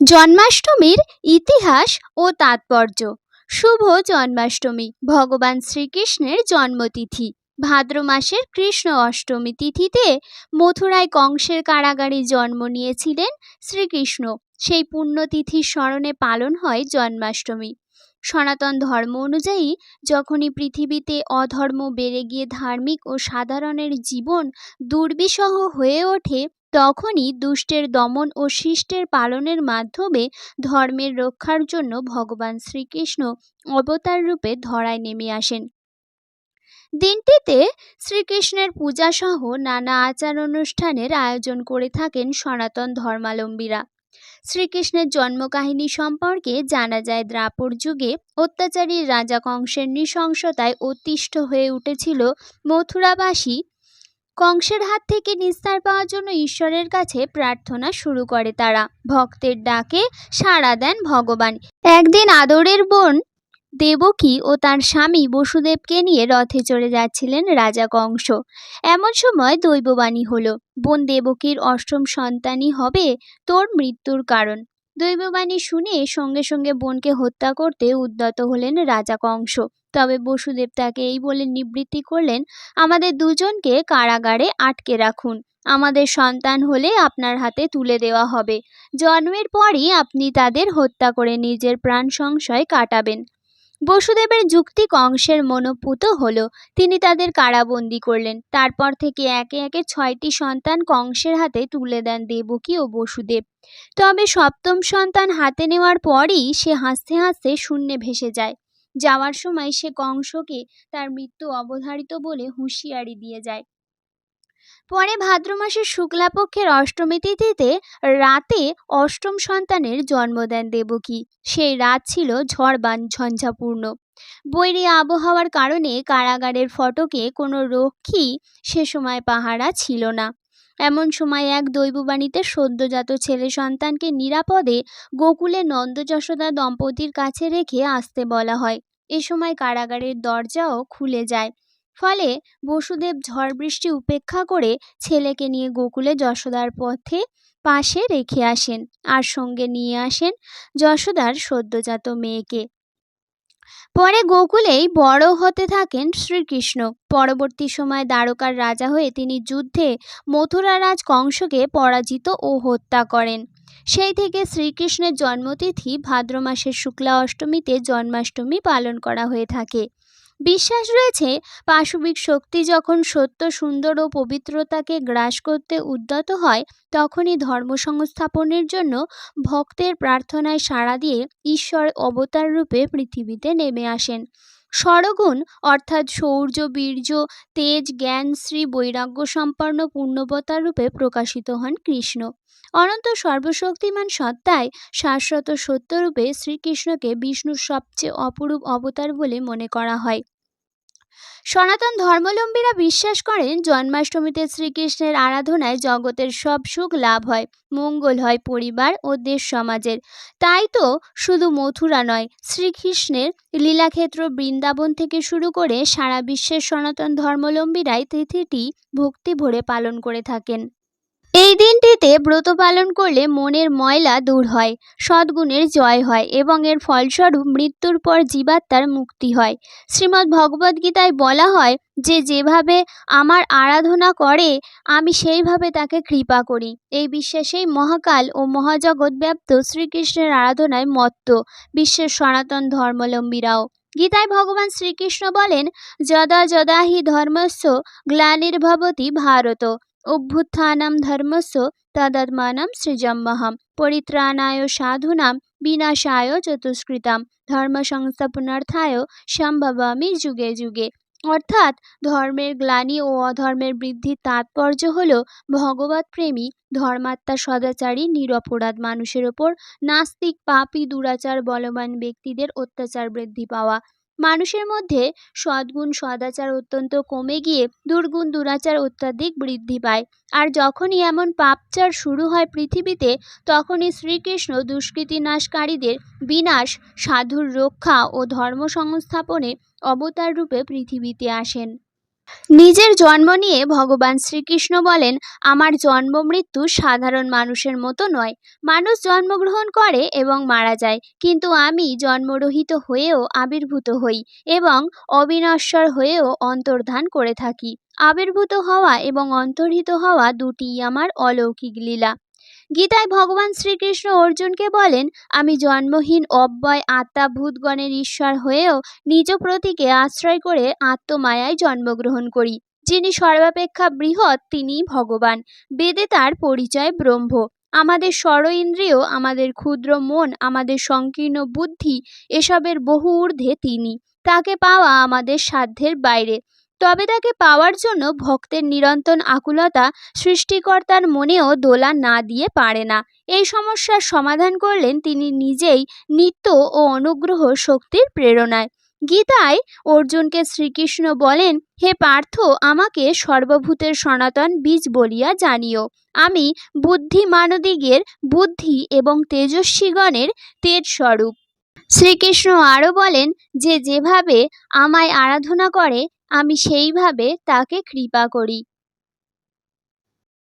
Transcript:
জন্মাষ্টমীর ইতিহাস ও তাৎপর্য। শুভ জন্মাষ্টমী, ভগবান শ্রীকৃষ্ণের জন্মতিথি। ভাদ্র মাসের কৃষ্ণ অষ্টমী তিথিতে মথুরায় কংসের কারাগারে জন্ম নিয়েছিলেন শ্রীকৃষ্ণ। সেই পুণ্যতিথির স্মরণে পালন হয় জন্মাষ্টমী। সনাতন ধর্ম অনুযায়ী যখনই পৃথিবীতে অধর্ম বেড়ে গিয়ে ধার্মিক ও সাধারণের জীবন দুর্বিষহ হয়ে ওঠে তখনই দুষ্টের দমন ও শিষ্টের পালনের মাধ্যমে ধর্মের রক্ষার জন্য ভগবান শ্রীকৃষ্ণ অবতার রূপে ধরায় নেমে আসেন। দিনটিতে শ্রীকৃষ্ণের পূজাসহ নানা আচার অনুষ্ঠানের আয়োজন করে থাকেন সনাতন ধর্মালম্বীরা। শ্রীকৃষ্ণের জন্মকাহিনী সম্পর্কে জানা যায় দ্রাপর যুগে অত্যাচারী রাজা কংসের নৃশংসতায় অতিষ্ঠ হয়ে উঠেছিল মথুরাবাসী কংসের হাত থেকে নিস্তার পাওয়ার জন্য ঈশ্বরের কাছে প্রার্থনা শুরু করে তারা। ভক্তের ডাকে সাড়া দেন ভগবান। একদিন আদরের বোন দেবকী ও তার স্বামী বসুদেবকে নিয়ে রথে চড়ে যাচ্ছিলেন রাজা কংস। এমন সময় দৈববাণী হলো, বোন দেবকীর অষ্টম সন্তানই হবে, তোর মৃত্যুর কারণ। দৈববাণী শুনে সঙ্গে সঙ্গে বোনকে হত্যা করতে উদ্যত হলেন রাজা কংস। তবে বসুদেব তাকে এই বলে নিবৃত্তি করলেন, আমাদের দুজনকে কারাগারে আটকে রাখুন। আমাদের সন্তান হলে আপনার হাতে তুলে দেওয়া হবে। জন্মের পরই আপনি তাদের হত্যা করে নিজের প্রাণ সংশয় কাটাবেন। বসুদেবের যুক্তি কংসের মনোপুত হল, তিনি তাদের কারাবন্দি করলেন। তারপর থেকে একে একে ছয়টি সন্তান কংসের হাতে তুলে দেন দেবকী ও বসুদেব। তবে সপ্তম সন্তান হাতে নেওয়ার পরই সে হাসতে হাসতে শূন্যে ভেসে যায়। যাওয়ার সময় সে কংসকে তার মৃত্যু অবধারিত বলে হুঁশিয়ারি দিয়ে যায়। পরে ভাদ্র মাসের শুক্লাপক্ষের অষ্টমী তিথিতে রাতে অষ্টম সন্তানের জন্ম দেন দেবকী। সেই রাত ছিল ঝড়বান ঝঞ্ঝাপূর্ণ। বৈরী আবহাওয়ার কারণে কারাগারের ফটকে কোনো রক্ষী সে সময় পাহারা ছিল না। এমন সময় এক দৈববাণীতে সদ্যজাত ছেলে সন্তানকে নিরাপদে গোকুলে নন্দ যশোদা দম্পতির কাছে রেখে আসতে বলা হয়। এ সময় কারাগারের দরজাও খুলে যায়। ফলে বসুদেব ঝড় বৃষ্টি উপেক্ষা করে ছেলেকে নিয়ে গোকুলে যশোদার পথে পাশে রেখে আসেন আর সঙ্গে নিয়ে আসেন যশোদার সদ্যজাত মেয়েকে। পরে গোকুলেই বড় হতে থাকেন শ্রীকৃষ্ণ। পরবর্তী সময় দ্বারকার রাজা হয়ে তিনি যুদ্ধে মথুরারাজ কংসকে পরাজিত ও হত্যা করেন। সেই থেকে শ্রীকৃষ্ণের জন্মতিথি ভাদ্র মাসের শুক্লা অষ্টমীতে জন্মাষ্টমী পালন করা হয়ে থাকে। বিশ্বাস রয়েছে, পাশবিক শক্তি যখন সত্য, সুন্দর ও পবিত্রতাকে গ্রাস করতে উদ্যত হয়, তখনই ধর্ম সংস্থাপনের জন্য ভক্তের প্রার্থনায় সাড়া দিয়ে ঈশ্বর অবতার রূপে পৃথিবীতে নেমে আসেন। স্বরগুণ অর্থাৎ শৌর্য বীর্য, তেজ, জ্ঞান, শ্রী বৈরাগ্য সম্পন্ন পূর্ণবতার রূপে প্রকাশিত হন কৃষ্ণ। অনন্ত সর্বশক্তিমান সত্তায় শাশ্বত সত্যরূপে শ্রীকৃষ্ণকে বিষ্ণুর সবচেয়ে অপরূপ অবতার বলে মনে করা হয়। সনাতন ধর্মলম্বীরা বিশ্বাস করেন জন্মাষ্টমীতে শ্রীকৃষ্ণের আরাধনায় জগতের সব সুখ লাভ হয়, মঙ্গল হয় পরিবার ও দেশ সমাজের। তাই তো শুধু মথুরা নয়, শ্রীকৃষ্ণের লীলাক্ষেত্র বৃন্দাবন থেকে শুরু করে সারা বিশ্বের সনাতন ধর্মলম্বীরাই তিথিটি ভক্তি ভরে পালন করে থাকেন। এই দিনটিতে ব্রত পালন করলে মনের ময়লা দূর হয়, সদ্গুণের জয় হয় এবং এর ফলস্বরূপ মৃত্যুর পর জীবাত্মার মুক্তি হয়। শ্রীমদ্ ভগবদ্গীতায় বলা হয় যে, যেভাবে আমার আরাধনা করে, আমি সেইভাবে তাকে কৃপা করি। এই বিশ্বাসেই মহাকাল ও মহাজগৎ ব্যাপ্ত শ্রীকৃষ্ণের আরাধনায় মত্ত, বিশ্বের সনাতন ধর্মাবলম্বীরাও। গীতায় ভগবান শ্রীকৃষ্ণ বলেন, যদা যদা হি ধর্মস্য গ্লানির্ভবতী ভারত। অভ্যুত্থানম ধর্মস্য তদাত্মানম সৃজম্যহম পরিত্রাণায় সাধুনাম বিনাশায় চতুষ্কৃতাম ধর্ম সংস্থাপনার্থায় সম্ভবামি যুগে যুগে অর্থাৎ ধর্মের গ্লানি ও অধর্মের বৃদ্ধির তাৎপর্য হল ভগবত প্রেমী ধর্মাত্মা সদাচারী, নিরপরাধ মানুষের ওপর নাস্তিক, পাপি, দুরাচার, বলবান ব্যক্তিদের অত্যাচার বৃদ্ধি পাওয়া। মানুষের মধ্যে সদ্গুণ সদাচার অত্যন্ত কমে গিয়ে দুর্গুণ দুরাচার অত্যাধিক বৃদ্ধি পায়। আর যখনই এমন পাপচার শুরু হয় পৃথিবীতে, তখনই শ্রীকৃষ্ণ দুষ্কৃতিনাশকারীদের বিনাশ, সাধুর রক্ষা ও ধর্ম সংস্থাপনে অবতার রূপে পৃথিবীতে আসেন। নিজের জন্ম নিয়ে ভগবান শ্রীকৃষ্ণ বলেন, আমার জন্ম মৃত্যু সাধারণ মানুষের মতো নয়। মানুষ জন্মগ্রহণ করে এবং মারা যায়, কিন্তু আমি জন্মরহিত হয়েও আবির্ভূত হই এবং অবিনশ্বর হয়েও অন্তর্ধান করে থাকি। আবির্ভূত হওয়া এবং অন্তর্হিত হওয়া দুটিই আমার অলৌকিক লীলা। গীতায় ভগবান শ্রীকৃষ্ণ অর্জুনকে বলেন, আমি জন্মহীন অব্যয় আত্মা ভূতগণের ঈশ্বর হয়েও নিজ প্রতীকে আশ্রয় করে আত্মমায়ায় জন্মগ্রহণ করি। যিনি সর্বাপেক্ষা বৃহৎ, তিনিই ভগবান। বেদে তার পরিচয় ব্রহ্ম। আমাদের ষড় ইন্দ্রিয়, আমাদের ক্ষুদ্র মন, আমাদের সংকীর্ণ বুদ্ধি, এসবের বহু ঊর্ধ্বে তিনি। তাকে পাওয়া আমাদের সাধ্যের বাইরে। তবে তাকে পাওয়ার জন্য ভক্তের নিরন্তর আকুলতা সৃষ্টিকর্তার মনেও দোলা না দিয়ে পারে না। এই সমস্যার সমাধান করলেন তিনি নিজেই নিত্য ও অনুগ্রহ শক্তির প্রেরণায়। গীতায় অর্জুনকে শ্রীকৃষ্ণ বলেন, হে পার্থ, আমাকে সর্বভূতের সনাতন বীজ বলিয়া জানিও। আমি বুদ্ধিমানদিগের বুদ্ধি এবং তেজস্বীগণের তেজ স্বরূপ শ্রীকৃষ্ণ আরও বলেন, যে যেভাবে আমায় আরাধনা করে আমি সেইভাবে তাকে কৃপা করি।